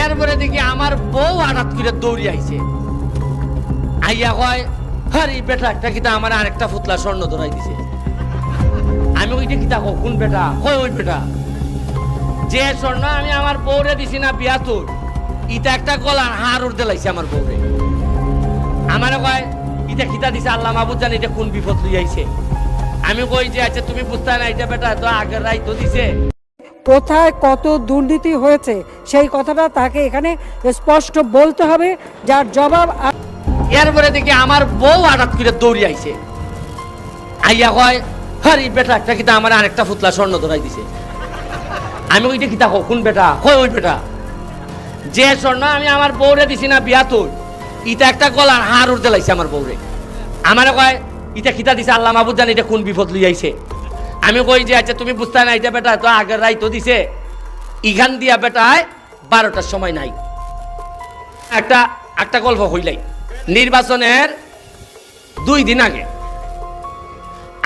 এরপরে দেখি আমার বউ হঠাৎ করে দৌড়ি আইছে। আইয়া কয়, আরে বেটা, একটা কিতা আমার আরেকটা ফুতলা স্বর্ণ ধরাই দিছে। আমি ওইটা কিতা কোন বেটা? কই ওই বেটা। যে স্বর্ণ আমি আমার বউরে দিছি না বিয়া তোর, ইটা একটা গলার হার উঠতে লাইছে আমার বউরে। আমারে কয়, ইটা কিতা দিছে? আল্লাহ মাহবুদ জানি এটা কোন বিপদ লই আইছে আমি কই যে আচ্ছা তুমি বুঝতে না এটা বেটা তো আগের রাই তো দিছে। কোথায় কত দুর্নীতি হয়েছে, সেই কথাটা তাকে এখানে স্পষ্ট বলতে হবে, যার জবাব এরপরে দেখি আমার বউ হঠাৎ করে দৌড়ি আইছে। আইয়া কয়, হরি বেটা, একটা কিতা আমার আরেকটা ফুতলা স্বর্ণ ধরাই দিছে। আমি ওইটা কিতা কোন বেটা? কই ওই বেটা? যে স্বর্ণ আমি আমার বউরে দিছি না, বিয়া তোর। ইটা একটা গলার হাড় উঠতে লাইছে আমার বউরে। আমার কয়, ইটা কিতা দিছে? আল্লাহ মাহবুদ জানি এটা কোন বিপদ লই আইছে আমি কই যে আচ্ছা তুমি বুঝতে নাই এটা বেটা, তো আগের রাই তো দিছে। ইখান দিয়া বেটায় বারোটার সময় নাই। একটা একটা গল্প হইলাই। নির্বাচনের দুই দিন আগে।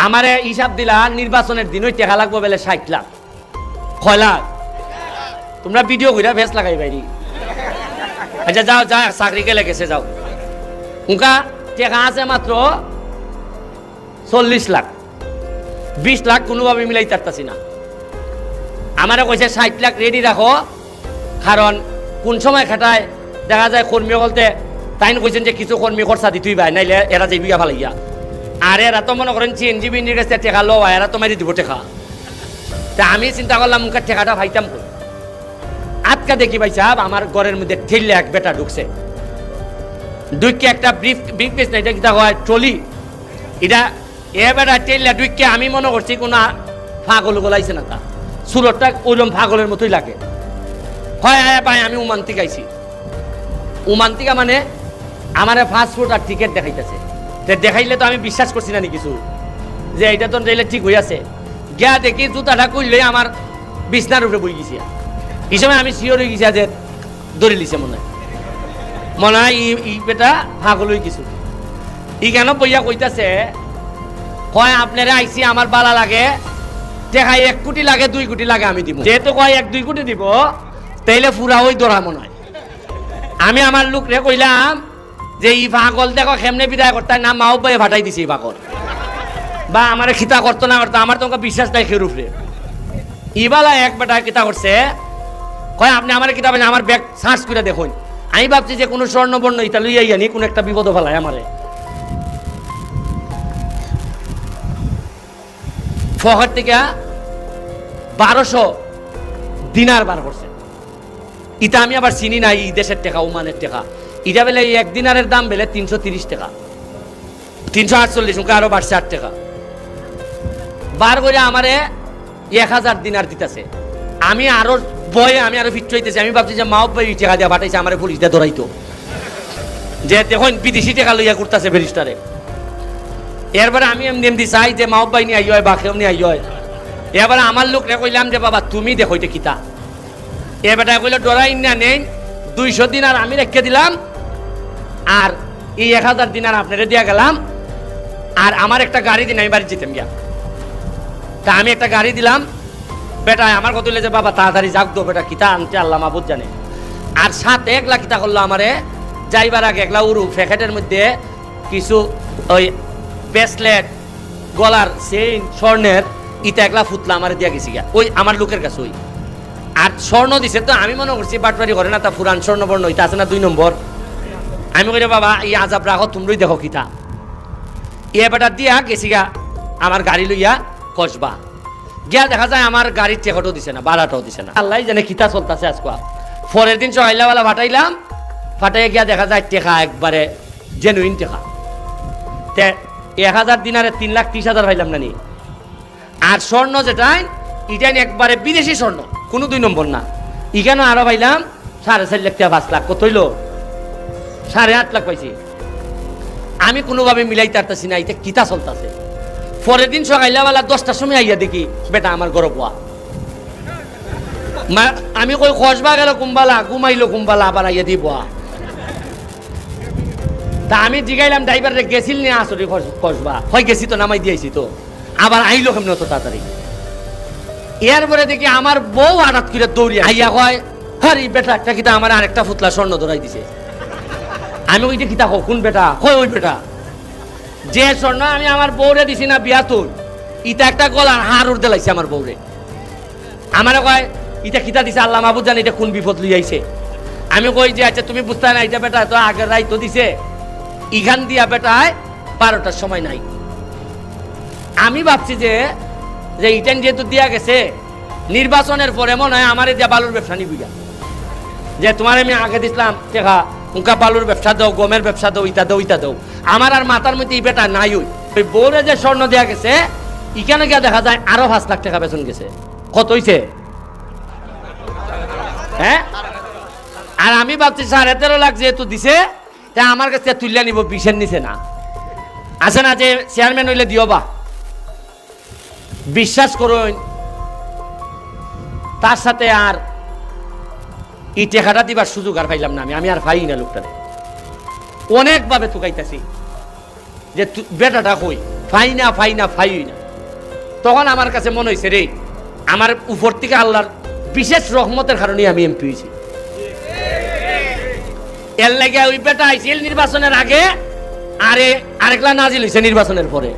আমারে হিসাব দিলা, নির্বাচনের দিনই টেকা লাগবো বেলে ষাট লাখ। কয় লাখ? তোমরা ভিডিও কইরা ভেস লাগাই বাইরি। আচ্ছা যাও যা চাকরি গেলে গেছে, যাও। উনকা টেকা আছে মাত্র চল্লিশ লাখ। বিশ লাখ কোনোভাবে মিলাই পারতাছি না। আমারে কইছে ষাট লাখ রেডি রাখো কারণ কোন সময় খাটায়, দেখা যায় কর্মী বলতে তাই কইছেন যে কিছু কর্মী খরচা দিতেই ভাই নাইলে এরা যে বিঘা ফালাইয়া আর এরা তো মনে করেন চিএনজি বিন্ডির কাছে টেকা লো এরা তো মারি দিব টেকা তা আমি চিন্তা করলাম মুখের টেকাটা ভাইতাম আজকা দেখি ভাই সাহেব আমার ঘরের মধ্যে ঠেললে এক বেটা ঢুকছে। দুইকে একটা ব্রিফ ব্রিফ কেস না এটা কিতা হয় ট্রলি এটা এ বেটা ঠেললে আমি মনে করছি কোনো ফাগল গোলাইছে না তা। সুরতটা ওইরকম ফাগলের মতোই লাগে। হয় হ্যাঁ ভাই, আমি উমান্তিক আইছি। উমান্তিকা মানে আমার ফাস্টফুড আর টিকিট দেখাইতেছে। দেখাইলে তো আমি বিশ্বাস করছি না কিছু। যে এটা তো রেলে ঠিক হয়ে আছে। গিয়া দেখি জুতাটা করলে আমার বিছনার উপরে বই গেছি। এই সময় আমি শিওর হয়ে গেছি যে ধরে লিছে মনে মনে হয় ই বেটা ফাগল হয়ে কিছু ই কেন বইয়া কইতাছে কয় আপনারা আইসি আমার বালা লাগে। দেখাই এক কোটি লাগে, দুই কোটি লাগে আমি দিব। যেহেতু কয় এক, দুই কোটি দিব, তাইলে ফুরা ওই দরা মনে হয়। আমি আমার লোক রে কইলাম যে, ই পাগল, দেখো কেমনে বিদায় করতে না মাও বয়ে ভাটাই দিছে ই পাগল। বা আমার খিতা করতো না করতো, আমার তোমাকে বিশ্বাস নাই খেরুফ রে ইবালা এক বেটা কিতা করছে, কয়, আপনি আমার কিতাব আমার ব্যাগ সার্চ করে দেখুন। আমি ভাবছি যে, কোনো স্বর্ণবর্ণ ইতা লইয়াই আনি, কোনো একটা বিপদ ফেলায় আমারে। ফহর থেকে বারোশো দিনার বার করছে। ইটা আমি আবার চিনি না, এই দেশের টাকা, ওমানের টাকা। ইটা বেলে এক দিনারের দাম বেলে তিনশো তিরিশ টাকা। তিনশো আটচল্লিশ, ওকে আরও বাড়ছে আট টাকা। বার করে আমারে এক হাজার দিনার দিতেছে। আমি আরও বয়ে আমি আরও ফিট হইতেছি। আমি ভাবছি যে মাও ভাই টাকা দিয়া পাঠাইছে, আমার পুলিশ দিয়ে ধরাইতো। যে দেখুন বিদেশি টাকা লইয়া করতেছে ব্যারিস্টারে। এরপরে আমি এমনি এমনি চাই যে মাও ভাই নিয়ে আই হয় বা কেউ নিয়ে আই হয় এবারে আমার লোক রে কইলাম যে, বাবা, তুমি দেখো এটা কিতা? এ বেটা কইলে, ডরাই না, নেই। দুইশো দিন আর আমি রেখে দিলাম। আর এই এক হাজার দিন আর আপনারে দিয়া গেলাম। আর আমার একটা গাড়ি দিন, আমি বাড়ি যেতাম গিয়া। তা আমি একটা গাড়ি দিলাম। বেটা আমার কত যে, বাবা, তাড়াতাড়ি যাক দো বেটা, কিতা আনতে আল্লাহ মাহবুদ জানে। আর সাত একলা কিতা করল আমারে, যাইবার আগে একলা উরু প্যাকেটের মধ্যে কিছু ওই ব্রেসলেট, গলার চেইন, স্বর্ণের ইটা একলা ফুতলা আমার দিয়া গেছি গিয়া। ওই আমার লোকের কাছে ওই। আর স্বর্ণ দিছে তো, আমি মনে করছি বাটবাড়ি করে না তা পুরান স্বর্ণ বর্ণ ইটা আছে না দুই নম্বর। আমি কইলে বাবা, এই আজাব রাখো, তোমরাই দেখো কিতা। এ বেটা দিয়া গেছি গা আমার গাড়ি লইয়া কসবা। গিয়া দেখা যায় আমার গাড়ির টেকটও দিছে না ভাড়াটাও দিছে না। আল্লাহ জানে কিতা চলতেছে আজকে। পরের দিন সকাইলাবেলা ফাটাইলাম ফাটাই গিয়া দেখা যায় টেকা একবারে জেনুইন টেকা। তে এক হাজার দিনারে তিন লাখ ত্রিশ হাজার পাইলাম না নি আর স্বর্ণ যেটাই ইটাই একবারে বিদেশি স্বর্ণ, কোনো দুই নম্বর না। ইখানে আরও পাইলাম, সাড়ে চার লাখ পাঁচ লাখ। কত হইল? সাড়ে আট লাখ পাইছি। আমি কোনোভাবে মিলাই তারতাছি না, এটা কিতা চলতেছে। পরের দিন সকাইলাবেলা দশটার সময় আইয়া দেখি, বেটা, আমার পোয়া মা, আমি কই খসবা গেল কুম্বালা ঘুমাইলো কুম্বালা আবার আইয়া দি তা আমি জিগাইলাম ড্রাইভারে গেছিল নি আসলে খসবা হয় গেছি তো নামাই দিয়েছি তো। আবার আইলো কেমন তো তাড়াতাড়ি? এরপরে দেখি আমার বউ হঠাৎ করে দৌড়ি আইয়া কয় আরে বেটা একটা কিতা আমার আরেকটা ফুতলা স্বর্ণ ধরাই দিছে। আমি ওইটা কিতা কও, কোন বেটা? কই ওই বেটা। যে স্বর্ণ আমি আমার বউরে দিছি না বিয়া তুল ইটা একটা গলার হার উড়তে লাগছে আমার বউরে। আমারে কয় ইটা কিতা দিছে? আল্লাহ মাহবুদ জানি এটা কোন বিপদ লই আইছে আমি কই যে আচ্ছা তুমি বুঝতে না এটা বেটা তো আগের রাই তো দিছে। ইখান দিয়া বেটায় বারোটার সময় নাই। আমি ভাবছি যে যে ইটেন যেহেতু দিয়া গেছে, নির্বাচনের পরে মনে হয় আমার দিয়া বালুর ব্যবসা নিবিগা যে তোমার আমি আগে দিছিলাম টেকা উনকা বালুর ব্যবসা দাও, গমের ব্যবসা দাও, ইটা দাও ইটা দাও। আমার আর মাথার মধ্যে এই বেটা নাই ওই। ওই বউরে যে স্বর্ণ দেয়া গেছে, ইখানে গিয়ে দেখা যায় আরও পাঁচ লাখ টাকা বেতন গেছে। কত হইছে? হ্যাঁ? আর আমি ভাবছি সাড়ে তেরো লাখ যেহেতু দিছে তা আমার কাছে তুলিয়া নিব বিশের নিচে না। আছে না যে চেয়ারম্যান হইলে দিও বা। বিশ্বাস করুন, তার সাথে আর ইটে টেকাটা দিবার সুযোগ আর পাইলাম না আমি। আমি আর পাই না লোকটারে। অনেকভাবে তুকাইতেছি যে বেটাটা কই? ফাই না ফাই না ফাই না। তখন আমার কাছে মনে হয়েছে রে, আমার উপর থেকে আল্লাহর বিশেষ রহমতের কারণে আমি এমপি হয়েছি এর লাগে ওই বেটা আইসিএল নির্বাচনের আগে আরে আরেকলা নাজিল হয়েছে নির্বাচনের পরে।